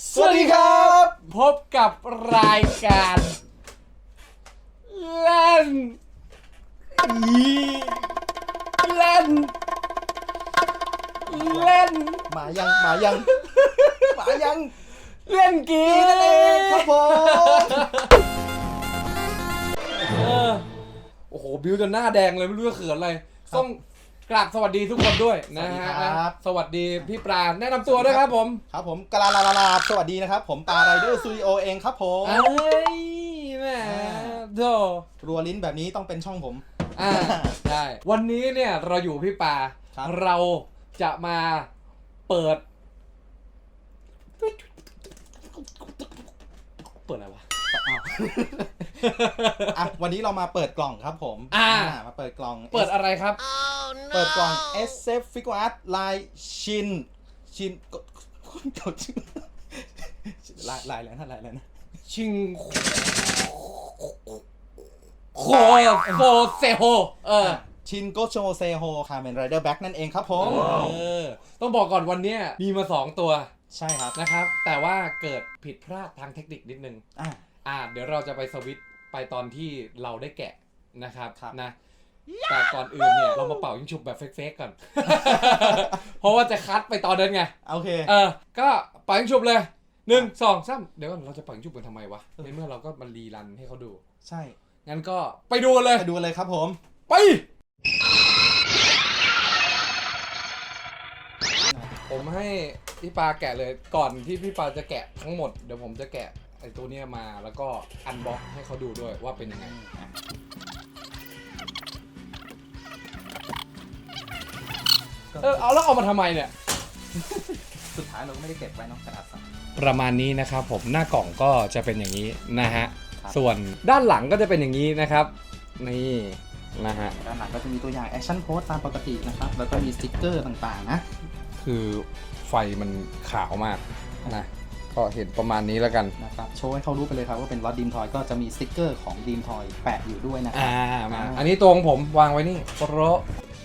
สวัสดีครับ พบกับรายการเล่นอีเล่นเล่นหมายังหมายังหมายังเล่นกีนั่นเองครับผมเออโอ้โหบิวจนหน้าแดงเลยไม่รู้จะเขินอะไรต้อง กราบสวัสดีทุกคนด้วยนะฮะสวัสดีพี่ปราณแนะนำตัวด้วยครับผมครับผมกะลาลาลาลาสวัสดีนะครับ ผมปาไรเดอร์สตูดิโอเองครับผม เอ้ยแหม่โธ่รัวลิ้นแบบนี้ต้องเป็นช่องผม อ่าได้วันนี้เนี่ยเราอยู่พี่ปา ครับ เราจะมาเปิด เปิดอะไรวะ อะวันนี้เรามาเปิดกล่องครับผมอ่า มาเปิดกล่อง เปิดอะไรครับ เปิดกล่อง S F Figure Art ลายชินชินกดกดชื่อลายลายอะไรนะลายอะไรนะ ชิงโคโคโคเซโฮเออ ชินโกโชเซโฮคาเมนไรเดอร์แบ็กนั่นเองครับผม เออ ต้องบอกก่อนวันเนี้ยมีมาสองตัวใช่ครับ นะครับ แต่ว่าเกิดผิดพลาดทางเทคนิคนิดนึง อะ อ่าเดี๋ยวเราจะไปสวิตช์ไปตอนที่เราได้แกะนะครับครับ นะ แต่ก่อนอื่นเนี่ยเรามาเป่ายิงฉุบแบบเฟกๆก่อน เพราะว่าจะคัดไปตอนนั้นไง โอเค เออ ก็เป่ายิงฉุบเลยหนึ่งสองสามเดี๋ยวก่อนเราจะเป่ายิงฉุบกันทำไมวะในเมื่อเราก็มันรีรันให้เขาดู ใช่งั้นก็ไปดูกันเลย ไปดูเลยครับผม ไป ผมให้พี่ปาแกะเลยก่อนที่พี่ปาจะแกะทั้งหมด เดี๋ยวผมจะแกะ ไอ้ตัวเนี้ยมาแล้วก็อันบ็อกให้เขาดูด้วยว่าเป็นยังไงเออเอาแล้วเอามาทำไมเนี่ย สุดท้ายเราก็ไม่ได้เก็บไว้เนอกกระดาษสัง ประมาณนี้นะครับผมหน้ากล่องก็จะเป็นอย่างนี้นะฮะ ครับ ส่วนด้านหลังก็จะเป็นอย่างนี้นะครับ นี่นะฮะ ด้านหลังก็จะมีตัวอย่างแอคชั่นโค้ดตามปกตินะครับ แล้วก็มีสติ๊กเกอร์ต่างๆนะ คือไฟมันขาวมากนะ ก็เห็นประมาณนี้แล้วกันนะครับโชว์ให้เขารู้ไปเลยครับว่าเป็นรถดีมทอยก็จะมีสติ๊กเกอร์ของดีมทอยแปะอยู่ด้วยนะครัอ่าบมาอ่าอันนี้ตัวของผมวางไว้นี่โปร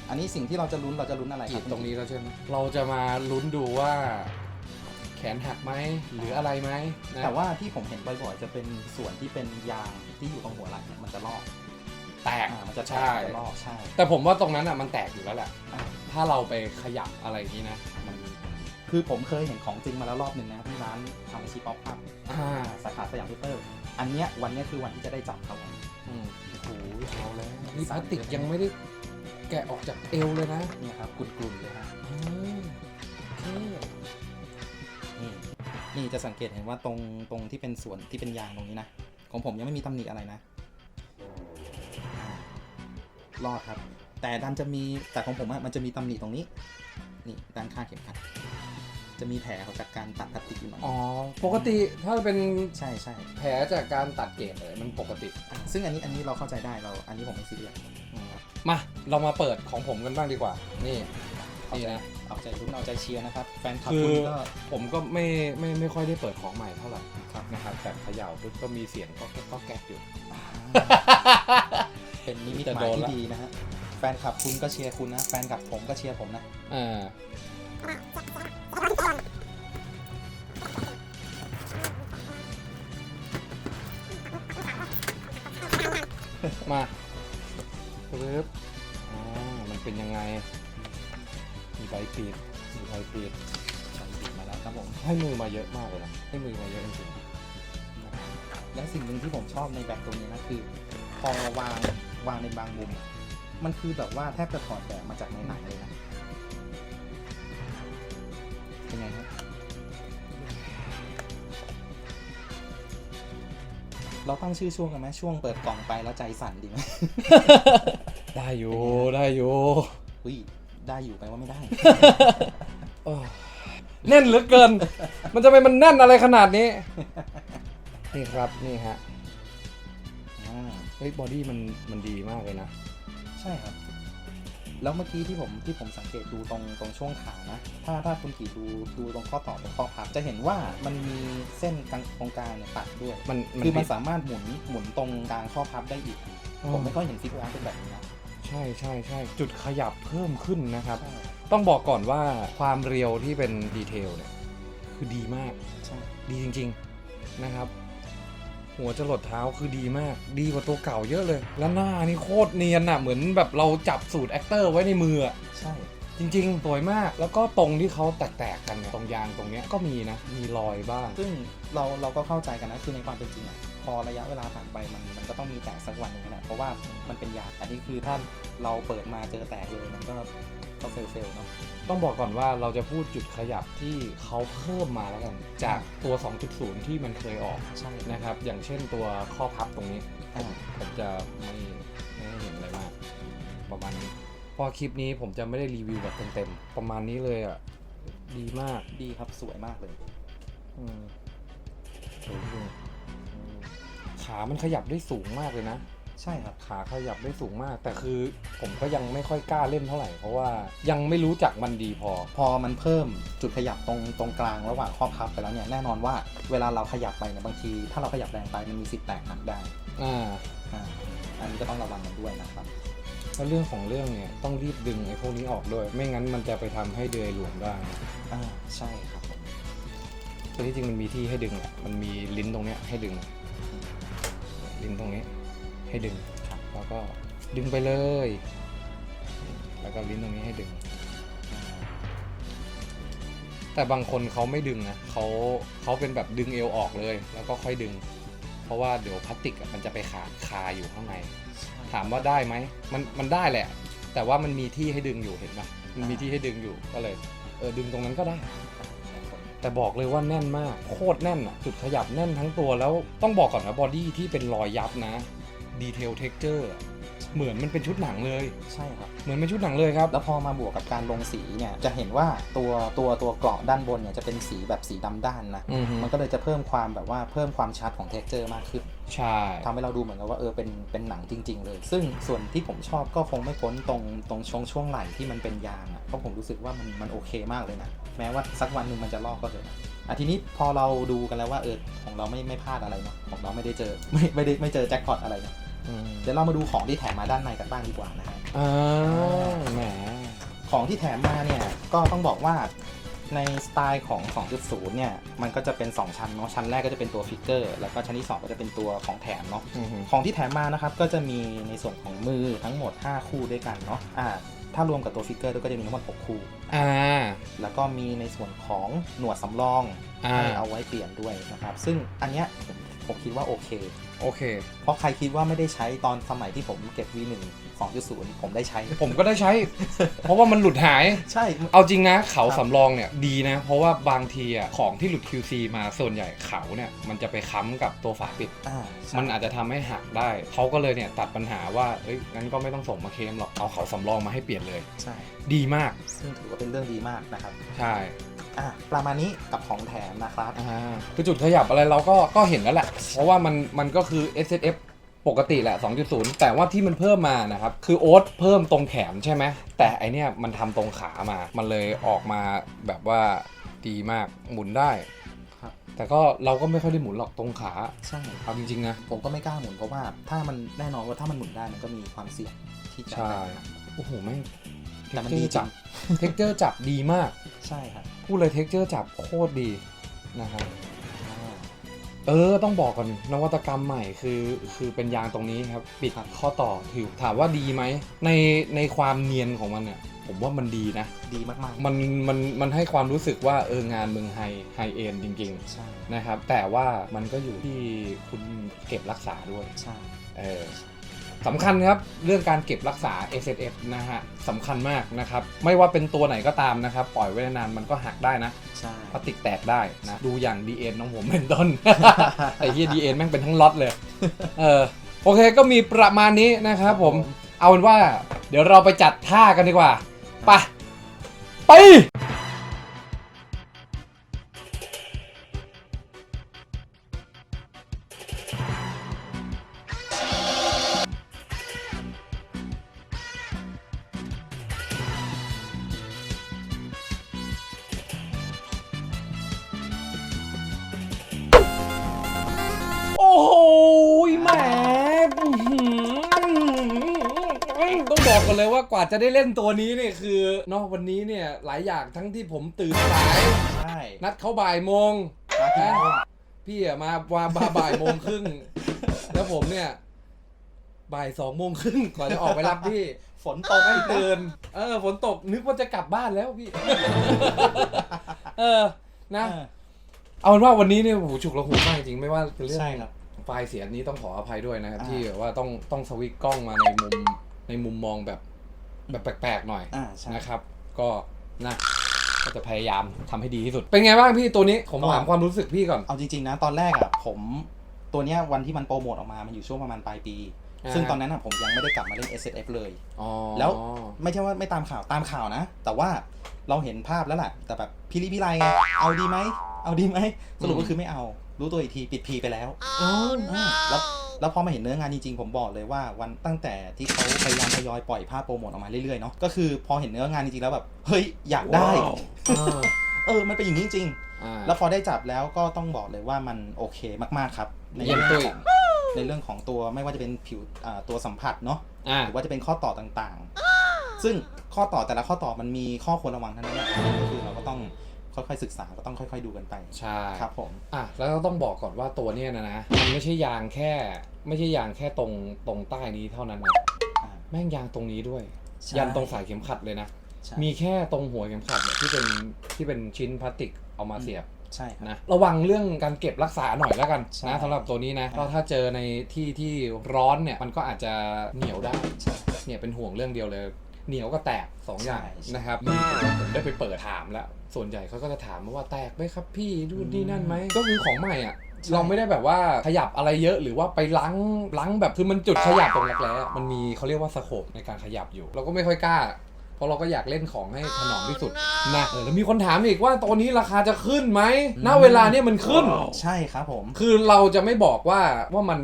อันนี้สิ่งที่เราจะลุ้นเราจะลุ้นอะไรคขีรัดบตรงนี้แล้วใช่ไหมเราจะมาลุ้นดูว่า แขนหักไหมหรืออะไรไหมนะแต่ว่าที่ผมเห็นบ่อยๆจะเป็นส่วนที่เป็นยางที่อยู่ตรงหัวไหล่เนี่ยมันจะลอกแตกอ่ามันจะแตกใช่ มันจะลอกใช่แต่ผมว่าตรงนั้นอะมันแตกอยู่แล้วแหละ อ่าถ้าเราไปขยับอะไรอย่างนี้นะ มัน คือผมเคยเห็นของจริงมาแล้วรอบหนึ่งนะที่ร้านทำอาชีพป๊อปอัพอ่าสาขาสยามพิเตอร์ อันเนี้ยวันเนี้ยคือวันที่จะได้จับเขาอืมโอ้โหเอาแล้วนี่พลาสติกยังไม่ได้แกะออกจากเอวเลยนะเนี่ยครับกลุ่นๆเลยฮะอืมโอเคนี่นี่จะสังเกตเห็นว่าตรงตรงที่เป็นส่วนที่เป็นยางตรงนี้นะ ของผมยังไม่มีตำหนิอะไรนะอ่ารอดครับ แต่ดันจะมีแต่ของผมอะมันจะมีตำหนิตรงนี้ นี่ด้านข้างเข็มขัด จะมีแผลของจากการตัดพลาสติกอยู่หน่อยอ๋อ ปกติถ้าเป็นใช่ใช่แผลจากการตัดเกรดเลยมันปกติอะซึ่งอันนี้อันนี้เราเข้าใจได้เรา อันนี้ผมไม่ซีเรียสมา เรามาเปิดของผมกันบ้างดีกว่า นี่เอานี่ใจนะเอาใจลุ้นเอาใจเชียร์นะครับแฟนคลับคือคุณก็ผมก็ไม่ไม่ไม่ค่อยได้เปิดของใหม่เท่าไหร่ครับนะครับแต่เขย่าปุ๊บก็มีเสียงก็แก๊กก็แก๊กอยู่ เป็นนิมิตจะหมาโดยนที่ละดีนะฮะแฟนคลับคุณก็เชียร์คุณนะ แฟนคลับผมก็เชียร์ผมนะอ่า มาปึ๊บอ่ามันเป็นยังไง มีใบปิดมีใบปิดใส่บิดมาแล้วครับผม ให้มือมาเยอะมากเลยนะ ให้มือมาเยอะจริงและสิ่งหนึ่งที่ผมชอบในแบบตัวนี้นะคือ พอวางวางในบางมุม มันคือแบบว่าแทบจะถอดแบบมาจากในหนังเลยนะ เราตั้งชื่อช่วงกันไหมช่วงเปิดกล่องไปแล้วใจสั่นดีไหมๆได้อยู่ ได้อยู่อุ้ยได้อยู่ไปว่าไม่ได้ โอ้แน่นเหลือเกิน มันจะไปมันแน่นอะไรขนาดนี้ นี่ครับนี่ฮะอ่าเฮ้ยบอดี้มันมันดีมากเลยนะ ใช่ครับ แล้วเมื่อกี้ที่ผมที่ผมสังเกตดูตรงตรงช่วงขานะ ถ้าถ้าคุณขี่ดูดูตรงข้อต่อตรงข้อพับจะเห็นว่ามันมีเส้นกลางตรงกลางเนี่ยตัดด้วย มันคือมันบิดสามารถหมุนหมุนตรงกลางข้อพับได้อีกอ๋อผมไม่ค่อยเห็นฟิกอาร์เป็นแบบนี้นะใช่ใช่ใช่จุดขยับเพิ่มขึ้นนะครับใช่ต้องบอกก่อนว่าความเรียวที่เป็นดีเทลเนี่ยคือดีมากใช่ดีจริง ๆนะครับ หัวจรดเท้าคือดีมาก ดีกว่าตัวเก่าเยอะเลย แล้วหน้านี่โคตรเนียนอะเหมือนแบบเราจับสูตรแอคเตอร์ไว้ในมืออะใช่ จริงๆ สวยมาก แล้วก็ตรงที่เขาแตกๆกันเนี่ยตรงยางตรงเนี้ยก็มีนะ มีรอยบ้าง ซึ่งเราเราก็เข้าใจกันนะคือในความเป็นจริงอะพอระยะเวลาผ่านไปมันมันก็ต้องมีแตกสักวันหนึงแหละเพราะว่ามันเป็นยางอันนี้คือถ้าเราเปิดมาเจอแตกเลยมันก็ ก็เฟลเฟลเนาะ ต้องบอกก่อนว่าเราจะพูดจุดขยับที่เขาเพิ่มมาแล้วกัน จากตัว 2.0 ที่มันเคยออกใช่นะครับ อย่างเช่นตัวข้อพับตรงนี้อ่า ผมจะไม่ไม่ให้เห็นอะไรมาก ประมาณนี้เพอคลิปนี้ผมจะไม่ได้รีวิวแบบเต็มๆประมาณนี้เลยอะดีมากดีครับสวยมากเลยอืมสวยจริงอืมขามันขยับได้สูงมากเลยนะ ใช่ครับขาขยับได้สูงมาก แต่คือผมก็ยังไม่ค่อยกล้าเล่นเท่าไหร่ เพราะว่ายังไม่รู้จักมันดีพอ พอมันเพิ่มจุดขยับตรงตรงกลางระหว่างข้อพับไปแล้วเนี่ยแน่นอนว่าเวลาเราขยับไปเนี่ยบางที ถ้าเราขยับแรงไปมันมีสิทธิ์แตกหักได้อ่าอ่าอันนี้ก็ต้องระวังกันด้วยนะครับแล้วเรื่องของเรื่องเนี่ยต้องรีบดึงไอ้พวกนี้ออกด้วย ไม่งั้นมันจะไปทำให้เดือยหลวมได้อ่าใช่ครับผมแต่ที่จริงมันมีที่ให้ดึงอะมันมีลิ้นตรงเนี้ยให้ดึง ลิ้นตรงนี้ ให้ดึงครับแล้วก็ดึงไปเลย แล้วก็ลิ้นตรงนี้ให้ดึงอ่าแต่บางคนเขาไม่ดึงนะเขาเขาเป็นแบบดึงเอวออกเลย แล้วก็ค่อยดึง เพราะว่าเดี๋ยวพลาสติกอะมันจะไปขาดคาอยู่ข้างในใช่ถามว่าได้ไหมมันมันได้แหละ แต่ว่ามันมีที่ให้ดึงอยู่เห็นไหมมันมีที่ให้ดึงอยู่ก็เลยเออดึงตรงนั้นก็ได้ครับผมแต่บอกเลยว่าแน่นมาก โคตรแน่นอะจุดขยับแน่นทั้งตัวแล้วต้องบอกก่อนนะบอดี้ที่เป็นรอยยับนะ ดีเทลเท็กเจอร์เหมือนมันเป็นชุดหนังเลย ใช่ครับ เหมือนเป็นชุดหนังเลยครับ แล้วพอมาบวกกับการลงสีเนี่ย จะเห็นว่าตัวตัวตัวเกราะด้านบนเนี่ยจะเป็นสีแบบสีดำด้านนะอือฮึมันก็เลยจะเพิ่มความแบบว่าเพิ่มความชัดของเท็กเจอร์มากขึ้น ใช่ทำให้เราดูเหมือนกับว่าเออเป็นเป็นหนังจริง ๆ เลย ซึ่งส่วนที่ผมชอบก็คงไม่พ้นตรงตรงช่วงช่วงไหล่ที่มันเป็นยางอะ เพราะผมรู้สึกว่ามันมันโอเคมากเลยนะ แม้ว่าสักวันหนึ่งมันจะลอกก็เถอะนะอะทีนี้พอเราดูกันแล้วว่าเออของเราไม่ไม่พลาดอะไรเนาะของเราไม่ได้เจอไม่ไม่ได้ไม่เจอแจ็คพอตอะไรเนาะอืม เดี๋ยวเรามาดูของที่แถมมาด้านในกันบ้างดีกว่านะฮะอ่าแหมของที่แถมมาเนี่ยก็ต้องบอกว่าในสไตล์ของ 2.0 เนี่ย มันก็จะเป็น 2 ชั้นเนาะชั้นแรกก็จะเป็นตัวฟิกเกอร์แล้วก็ชั้นที่ 2 ก็จะเป็นตัวของแถมเนาะอือฮึของที่แถมมานะครับ ก็จะมีในส่วนของมือทั้งหมด 5 คู่ด้วยกันเนาะอ่าถ้ารวมกับตัวฟิกเกอร์ด้วยก็จะมีทั้งหมด 6 คู่อ่าแล้วก็มีในส่วนของหนวดสำรองอ่าให้เอาไว้เปลี่ยนด้วยนะครับ ซึ่งอันเนี้ยผม ผมคิดว่าโอเค โอเค เพราะใครคิดว่าไม่ได้ใช้ตอนสมัยที่ผมเก็บ V1 2.0 ผมได้ใช้ ผมก็ได้ใช้ เพราะว่ามันหลุดหาย ใช่ เอาจริงนะเขาสำรองเนี่ยดีนะ เพราะว่าบางทีอะของที่หลุด QC มาส่วนใหญ่เขาเนี่ยมันจะไปค้ำกับตัวฝาปิด อ่าใช่มันอาจจะทำให้หักได้ เขาก็เลยเนี่ยตัดปัญหาว่าเอ้ยงั้นก็ไม่ต้องส่งมาเคลมหรอกเอาเขาสำรองมาให้เปลี่ยนเลย ใช่ ดีมาก ซึ่ซึ่งถือว่าเป็นเรื่องดีมากนะครับ ใช่ อะประมาณนี้กับของแถมนะครับ อ่าคือจุดขยับอะไรเราก็ก็เห็นแล้วแหละ เพราะว่ามันมันก็คือ S S F ปกติแหละ 2.0 แต่ว่าที่มันเพิ่มมานะครับ คือโอ๊ตเพิ่มตรงแขนใช่ไหม แต่ไอเนี้ยมันทำตรงขามา มันเลยออกมาแบบว่าดีมากหมุนได้ ครับ แต่ก็เราก็ไม่ค่อยได้หมุนหรอกตรงขาใช่ เอาจริงๆนะ ผมก็ไม่กล้าหมุนเพราะว่าถ้ามันแน่นอนว่าถ้ามันหมุนได้มันก็มีความเสี่ยงที่จะใช่ โอ้โหแม่งแต่มันดีจริจังบเท็กเจอร์จับดีมาก ใช่ครับ พูดเลยเท็กเจอร์จับโคตรดีนะครับอ่าเออต้องบอกก่อนนวัตกรรมใหม่คือคือเป็นยางตรงนี้ครับ ปิดครับข้อต่อถือถามว่าดีไหมในในความเนียนของมันเนี่ยผมว่ามันดีนะ ดีมากมันมันมันให้ความรู้สึกว่าเอองานเมืองไฮไฮเอ็นจริงๆใช่ๆนะครับ แต่ว่ามันก็อยู่ที่คุณเก็บรักษาด้วยใช่เออ สำคัญครับเรื่องการเก็บรักษา S S F นะฮะสำคัญมากนะครับ ไม่ว่าเป็นตัวไหนก็ตามนะครับ ปล่อยไว้นานๆมันก็หักได้นะใช่ พลาสติกแตกได้นะ ดูอย่าง DN ของผมเป็นต้น ไอ้เฮีย DN แม่งเป็นทั้งล็อตเลย เออโอเคก็มีประมาณนี้นะครับผม เอาเป็นว่า เดี๋ยวเราไปจัดท่ากันดีกว่าไปไป อต้องบอกกันเลยว่ากว่าจะได้เล่นตัวนี้เนี่ยคือนอกวันนี้เนี่ยหลายอย่างทั้งที่ผมตื่นสาย ใช่นัดเขาบ่ายโมงมากี่โมงพี่อะมามามาบ่ายโมงครึ่งแล้วผมเนี่ยบ่ายสองโมงครึ่งก่อนจะออกไปรับพี่ ฝนตกไม่อีกนะตื่นเออฝนตกนึกว่าจะกลับบ้านแล้วพี่ เออนะ เออเอาเป็นว่าวันนี้เนี่ยโอ้โหฉุกละหุกมากจริงไม่ว่าเป็นเรื่อง ใช่ครับ ไฟล์เสียงนี้ต้องขออภัยด้วยนะครับ อ่า ที่แบบว่าต้องต้องสวิตช์กล้องมาในมุม ในมุมมองแบบแบบแปลกๆหน่อยอ่าใช่นะครับ ก็นะก็จะพยายามทำให้ดีที่สุด เป็นไงบ้างพี่ตัวนี้ผมก็ถามความรู้สึกพี่ก่อน เอาจริงๆนะตอนแรกอะผมตัวเนี้ยวันที่มันโปรโมทออกมา มันอยู่ช่วงประมาณปลายปี อ่า ซึ่งตอนนั้นอะผมยังไม่ได้กลับมาเล่น S F เลย อ๋อ แล้ว ไม่ใช่ว่าไม่ตามข่าวตามข่าวนะ แต่ว่าเราเห็นภาพแล้วแหละแต่แบบพี่ลิพี่ไรไงเอาดีไหมเอาดีไหมสรุปก็คือไม่เอา รู้ตัวอีกทีปิดพีไปแล้วอ๋ออ่าแล้ว แล้วพอมาเห็นเนื้องานจริงๆผมบอกเลยว่าวันตั้งแต่ที่เขาพยายามทยอยปล่อยภาพโปรโมทออกมาเรื่อยๆเนาะก็คือพอเห็นเนื้องานจริงๆแล้วแบบเฮ้ยอยากได้อ่าเออมันเป็นอย่างนี้จริงอ่าๆแล้วพอได้จับแล้วก็ต้องบอกเลยว่ามันโอเคมากๆครับในเยี่เรื่ยอมงตุ้ยของในเรื่องของตัวไม่ว่าจะเป็นผิวอ่าตัวสัมผัสเนาะอ่าหรือว่าจะเป็นข้อต่อต่างๆ ซึ่งข้อต่อแต่ละข้อต่อมันมีข้อควรระวังทั้งนั้นแหละก็คือเราก็ต้อง ค่อยๆศึกษาก็ต้องค่อย ๆ ดูกันไปใช่ครับผมอะแล้วก็ต้องบอกก่อนว่าตัวเนี้ยนะนะมันไม่ใช่ยางแค่ ไม่ใช่ยางแค่ตรงตรงใต้นี้เท่านั้นนะอ่า แม่งยางตรงนี้ด้วย ใช่ ยันตรงสายเข็มขัดเลยนะ ใช่มีแค่ตรงหัวเข็มขัดเนี่ยที่เป็นที่เป็นชิ้นพลาสติกเอามาเสียบ ใช่ครับ นะระวังเรื่องการเก็บรักษาหน่อยแล้วกันใช่นะสำหรับตัวนี้นะใช่เพราะถ้าเจอในที่ที่ร้อนเนี่ยมันก็อาจจะเหนียวได้ใช่ เนี่ยเป็นห่วงเรื่องเดียวเลย เหนียวก็แตกสองอย่างใช่ใช่นะครับนี่ผมได้ไปเปิดถามแล้ว ส่วนใหญ่เขาก็จะถามมาว่าแตกไหมครับพี่ดูนนี่นั่นไหมก็คือของใหม่อะใช่เราไม่ได้แบบว่าขยับอะไรเยอะหรือว่าไปล้างล้างแบบคือมันจุดขยับตรงรักแร้มันมีเขาเรียกว่าสโคปในการขยับอยู่ เราก็ไม่ค่อยกล้า เพราะเราก็อยากเล่นของให้ถนอมที่สุดนะเออแล้วมีคนถามอีกว่าตัวนี้ราคาจะขึ้นไหมณเวลาเนี้ยมันขึ้น ใช่ครับผม คือเราจะไม่บอกว่าว่ามัน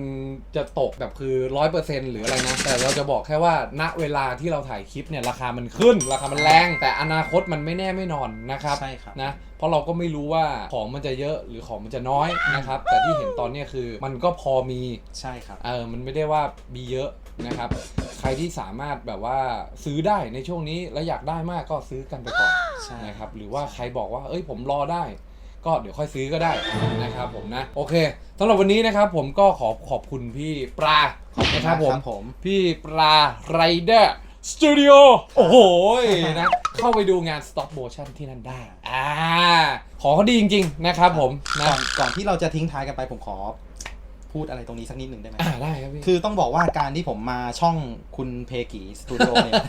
จะตกแบบคือร้อยเปอร์เซ็นต์หรืออะไรนะ แต่เราจะบอกแค่ว่าณเวลาที่เราถ่ายคลิปเนี่ยราคามันขึ้น ราคามันแรง แต่อนาคตมันไม่แน่ไม่นอนนะครับใช่ครับนะเพราะเราก็ไม่รู้ว่าของมันจะเยอะหรือของมันจะน้อยนะครับ แต่ที่เห็นตอนเนี้ยคือมันก็พอมีใช่ครับเออมันไม่ได้ว่ามีเยอะนะครับ ใครที่สามารถแบบว่าซื้อได้ในช่วงนี้แล้วอยากได้มากก็ซื้อกันไปก่อนใช่ นะครับหรือว่าใครบอกว่าเอ้ยผมรอได้ ก็เดี๋ยวค่อยซื้อก็ได้นะครับผมนะโอเคสำหรับวันนี้นะครับผมก็ขอขอบคุณพี่ปลาขอบคุณนะครับผม ผม พี่ปลาไรเดอร์สตูดิโอโอ้โหนะ เข้าไปดูงาน stop motion ที่นั่นได้อ่าของเขาดีจริง ๆ นะครับผมนะ ก่อนก่อนที่เราจะทิ้งท้ายกันไปผมขอ พูดอะไรตรงนี้สักนิดหนึ่งได้ไหมอ่าได้ครับพี่ คือต้องบอกว่าการที่ผมมาช่องคุณเพกีสตูดิโอเนี่ย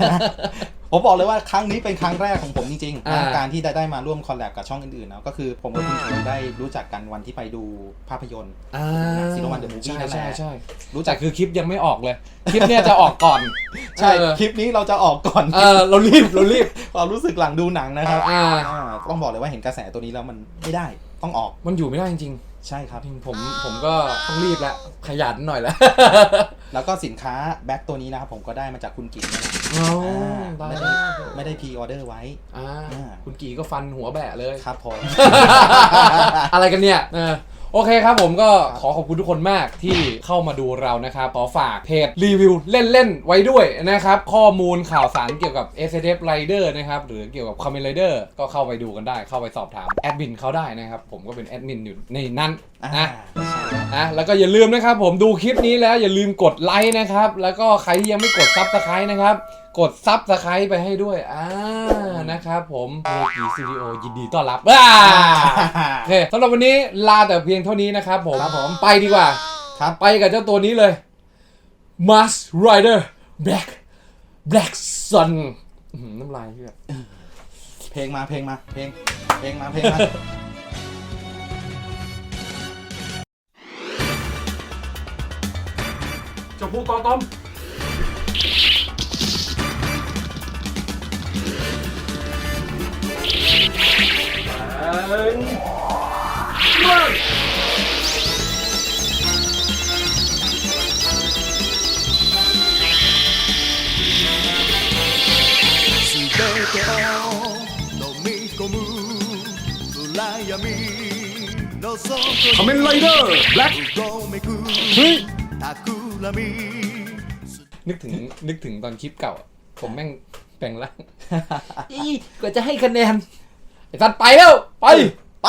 ผมบอกเลยว่าครั้งนี้เป็นครั้งแรกของผมจริงๆอ่า นะการที่ได้ได้มาร่วมคอลแลบกับช่องอื่นๆนะก็คือผมกับคุณชูได้รู้จักกันวันที่ไปดูภาพยนตร์ อ่าซีโนวันเดอะมูฟวี่ใช่นั่นแหละ ใช่ใช่รู้จัแต่กคือคลิปยังไม่ออกเลย คลิปเนี้ยจะออกก่อนใช่เออคลิปนี้เราจะออกก่อนเออเรารีบเรารีบความรู้สึกหลังดูหนังนะครับอ่า อ่าต้องบอกเลยว่าเห็นกระแสตัวนี้แล้วมันไม่ได้ต้องออก มันอยู่ไม่ได้จริง ใช่ครับๆจริงผมผมก็ต้องรีบแล้วขยันหน่อยแล้วแล้วก็สินค้าแบ็คตัวนี้นะครับผมก็ได้มาจากคุณกิ๋มนี่แหละอ๋ออ่าได้ไม่ได้ไม่ได้พรีออเดอร์ไว้ อ่าอ่า คุณกีก็ฟันหัวแบะเลย ครับผม อะไรกันเนี่ยเออ โอเคครับผมก็ครับขอขอบคุณทุกคนมากที่เข้ามาดูเรานะครับ ขอฝากเพจรีวิวเล่นๆ ไว้ด้วยนะครับ ข้อมูลข่าวสารเกี่ยวกับ s f Rider นะครับ หรือเกี่ยวกับ c o m m e n Rider ก็เข้าไปดูกันได้เข้าไปสอบถามแอดมินเขาได้นะครับ ผมก็เป็นแอดมินอยู่ในนั้นอ่านะใช่ครับอะแล้วก็อย่าลืมนะครับผมดูคลิปนี้แล้วอย่าลืมกดไลค์นะครับ แล้วก็ใครที่ยังไม่กดซับสไครต์นะครับ กดซับสไครต์ไปให้ด้วย อ่า นะครับผมเมกีสตูดิโอยินดีต้อนรับอ่าโอเคสำหรับวันนี้ลาแต่เพียงเท่านี้นะครับผม ครับผม ไปดีกว่า ครับ ไปกับเจ้าตัวนี้เลย Mars Rider Black Black Sun อื้อหือน้ำลายเพื่อนเพลงมา เพลงมา เพลง เพลงมา เพลงมาเจ้าผู้ต่อต้อม 全てを飲み込む暗闇の外 คอมเมนไรเดอร์ Black うごめく เฮ้ย 企み นึกถึงนึกถึงตอนคลิปเก่าอะผมแม่งแปลงร่าง อีกว่าจะให้คะแนน ไอ้สัตว์ไปแล้ว ไป ไป